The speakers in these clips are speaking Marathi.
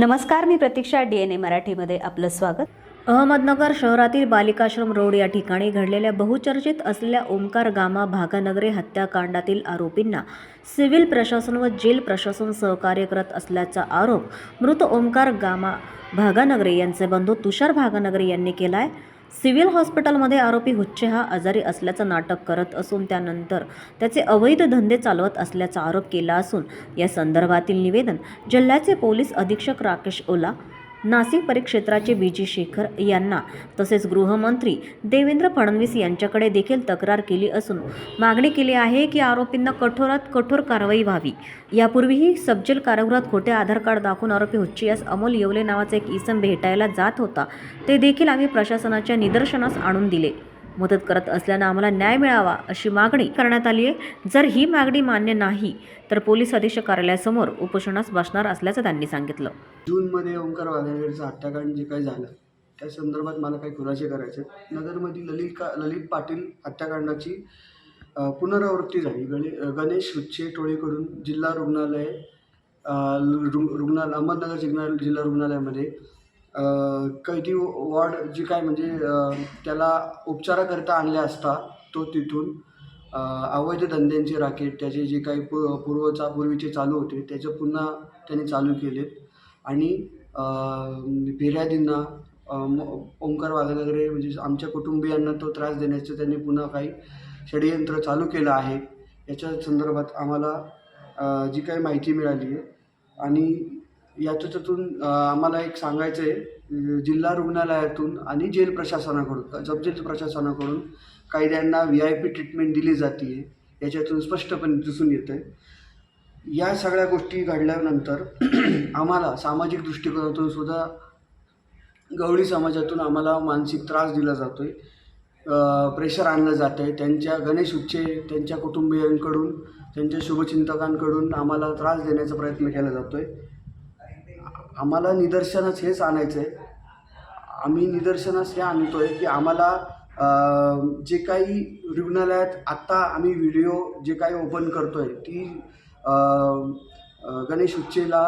नमस्कार मी प्रतीक्षा डी एन ए मराठीमध्ये आपलं स्वागत. अहमदनगर शहरातील बालिकाश्रम रोड या ठिकाणी घडलेल्या बहुचर्चित असलेल्या ओमकार गामा भागानगरे हत्याकांडातील आरोपींना सिव्हिल प्रशासन व जेल प्रशासन सहकार्य करत असल्याचा आरोप मृत ओमकार गामा भागानगरे यांचे बंधू तुषार भागानगरे यांनी केला आहे सिव्हिल हॉस्पिटलमध्ये आरोपी हुच्चे हा आजारी असल्याचं नाटक करत असून त्यानंतर त्याचे अवैध धंदे चालवत असल्याचा आरोप केला असून या संदर्भातील निवेदन जिल्ह्याचे पोलीस अधीक्षक राकेश ओला नाशिक परिक्षेत्राचे बी जी शेखर यांना तसेच गृहमंत्री देवेंद्र फडणवीस यांच्याकडे देखील तक्रार केली असून मागणी केली आहे की आरोपींना कठोरात कठोर कारवाई व्हावी. यापूर्वीही सबजेल कारागृहात खोटे आधार कार्ड दाखवून आरोपी हुच्ची यास अमोल येवले नावाचा एक इसम भेटायला जात होता. ते देखील आम्ही प्रशासनाच्या निदर्शनास आणून दिले. मदत करत असल्यानं आम्हाला न्याय मिळावा अशी मागणी करण्यात आली आहे. जर ही मागणी मान्य नाही तर पोलीस अधीक्षक कार्यालयासमोर उपोषणास बसणार असल्याचं त्यांनी सांगितलं. जूनमध्ये ओंकार वाघानेरचं हत्याकांड जे काही झालं त्या संदर्भात मला काही खुलासे करायचे नगरमध्ये ललित का ललित पाटील हत्याकांडाची पुनरावृत्ती झाली. गणे गणेश हुच्चे टोळीकडून जिल्हा रुग्णालय रु- रुग्णालय अहमदनगर जिल्हा जिल्हा रुग्णालयामध्ये कैदी वॉर्ड जी काय म्हणजे त्याला उपचाराकरता आणले असता तो तिथून अवैध धंद्यांचे राकेट त्याचे जे काही पू पूर्वचा पूर्वीचे चालू होते त्याचं पुन्हा त्यांनी चालू केले आणि फिर्यादींना म- ओंकार वाघनगरे म्हणजे आमच्या कुटुंबियांना तो त्रास देण्याचं त्यांनी पुन्हा काही षडयंत्र चालू केलं आहे. याच्या संदर्भात आम्हाला जी काही माहिती मिळाली आहे. आणि याच्यातून आम्हाला एक सांगायचं आहे जिल्हा रुग्णालयातून आणि जेल प्रशासनाकडून सबजेल प्रशासनाकडून कायद्यांना व्ही आय पी ट्रीटमेंट दिली जाते याच्यातून स्पष्टपणे दिसून येतं आहे या सगळ्या गोष्टी घडल्यानंतर आम्हाला सामाजिक दृष्टिकोनातून सुद्धा गवळी समाजातून आम्हाला मानसिक त्रास दिला जातो आहे प्रेशर आणलं जातं आहे त्यांच्या गणेश उच्चे त्यांच्या कुटुंबियांकडून त्यांच्या शुभचिंतकांकडून आम्हाला त्रास देण्याचा प्रयत्न केला जातो आहे आम्हाला निदर्शनास हेच आणायचं आहे आम्ही निदर्शनास हे आणतो आहे की आम्हाला जे काही रुग्णालयात आत्ता आम्ही व्हिडिओ जे काही ओपन करतो आहे ती गणेश उच्चेला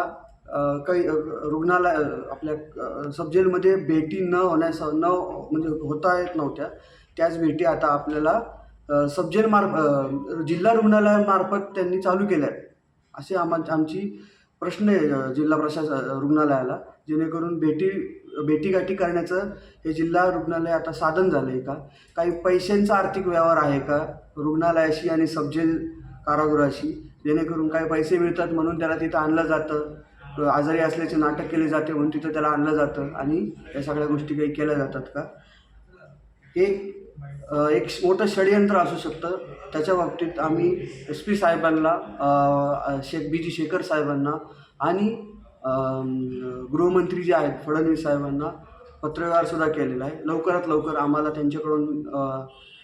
काही रुग्णालय आपल्या सबजेलमध्ये भेटी न होण्यास न म्हणजे होता येत नव्हत्या. त्याच भेटी आता आपल्याला अ, सबजेल मार्फ जिल्हा रुग्णालयामार्फत त्यांनी चालू केल्या आहेत असे आमा आमची प्रश्न आहे जिल्हा प्रशासन रुग्णालयाला. जेणेकरून भेटी भेटीगाठी करण्याचं हे जिल्हा रुग्णालय आता साधन झालं आहे का? काही पैशांचा आर्थिक व्यवहार आहे का? रुग्णालयाशी आणि सबजेल कारागृहाशी जेणेकरून काही पैसे मिळतात म्हणून त्याला तिथं आणलं जातं. आजारी असल्याचे नाटक केले जाते म्हणून तिथं त्याला आणलं जातं. आणि या सगळ्या गोष्टी काही केल्या जातात का? हे एक मोठं षडयंत्र असू शकतं. त्याच्या बाबतीत आम्ही एस पी साहेबांना शेख बी जी शेखर साहेबांना आणि गृहमंत्री जे आहेत फडणवीस साहेबांना पत्रव्यवहारसुद्धा केलेला आहे. लवकरात लवकर आम्हाला त्यांच्याकडून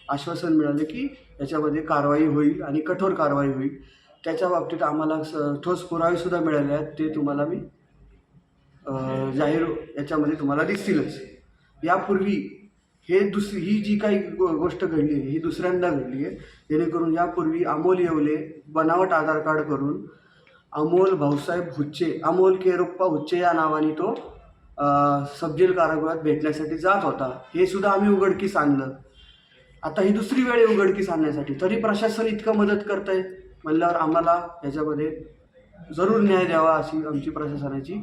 आश्वासन मिळाले की याच्यामध्ये कारवाई होईल आणि कठोर कारवाई होईल. त्याच्या बाबतीत आम्हाला स ठोस पुरावेसुद्धा मिळाले आहेत. ते तुम्हाला मी जाहीर याच्यामध्ये तुम्हाला दिसतीलच. यापूर्वी हे दुसरी ही जी काही गो गोष्ट घडली आहे ही दुसऱ्यांदा घडली आहे. जेणेकरून यापूर्वी अमोल येवले बनावट आधार कार्ड करून अमोल भाऊसाहेब हुच्चे अमोल केरोप्पा हुच्चे या नावाने तो अ, सबजेल कारागृहात भेटण्यासाठी जात होता. हे सुद्धा आम्ही उघडकीस आणलं. आता ही दुसरी वेळ उघडकीस आणण्यासाठी. तरी प्रशासन इतकं मदत करत आहे म्हणल्यावर आम्हाला याच्यामध्ये जरूर न्याय द्यावा अशी आमची प्रशासनाची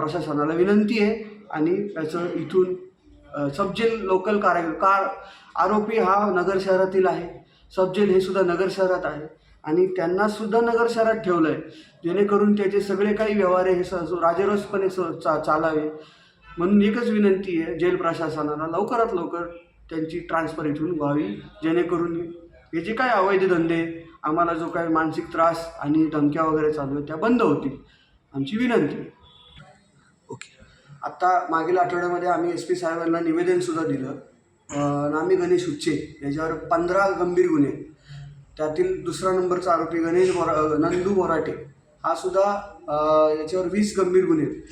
प्रशासनाला विनंती आहे. आणि त्याचं इथून सबजेल लोकल कार्य कार आरोपी हा नगर शहरातील आहे. सबजेल हे सुद्धा नगर शहरात आहे. आणि त्यांना सुद्धा नगर शहरात ठेवलं आहे जेणेकरून त्याचे सगळे काही व्यवहार हे स राजरोसपणे स चा चालावे. म्हणून एकच विनंती आहे जेल प्रशासनाला लवकरात लवकर त्यांची ट्रान्सफर इथून व्हावी. जेणेकरून हे जे काय अवैध धंदे आम्हाला जो काही मानसिक त्रास आणि धमक्या वगैरे चालू आहेत त्या बंद होतील. आमची विनंती ओके. आत्ता मागील आठवड्यामध्ये आम्ही एस पी साहेबांना निवेदनसुद्धा दिलं. नामी गणेश उच्चे याच्यावर पंधरा गंभीर गुन्हे. त्यातील दुसरा नंबरचा आरोपी गणेश बोरा नंदू बोराटे हा सुद्धा याच्यावर वीस गंभीर गुन्हे आहेत.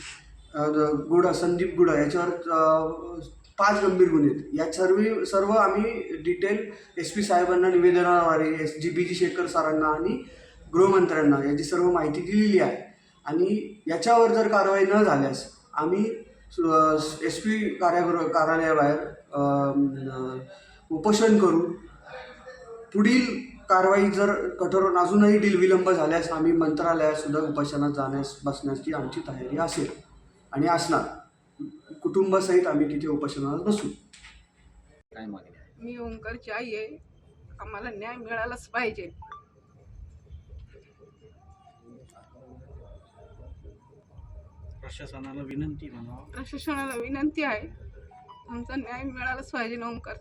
गुडा संदीप गुडा याच्यावर पाच गंभीर गुन्हे आहेत. या सर्व सर्व आम्ही डिटेल एस पी साहेबांना निवेदनाद्वारे एस जी बी जी शेखर सरांना आणि गृहमंत्र्यांना याची सर्व माहिती दिलेली आहे. आणि याच्यावर जर कारवाई न झाल्यास आम्ही एस पी कार्यागृह कार्यालयाबाहेर उपोषण करू पुढील कारवाई जर कठोर अजूनही दिल विलंब झाल्यास आम्ही मंत्रालयात सुद्धा उपोषणात जाण्यास बसण्याची आमची तयारी असेल आणि असणार. कुटुंबासहित आम्ही तिथे उपोषणाला बसू. काय? मी ओंकारची आई आहे. आम्हाला न्याय मिळालाच पाहिजे. प्रशासनाला विनंती म्हणा प्रशासनाला विनंती आहे. आमचा न्याय मिळालाच पाहिजे ओंकार.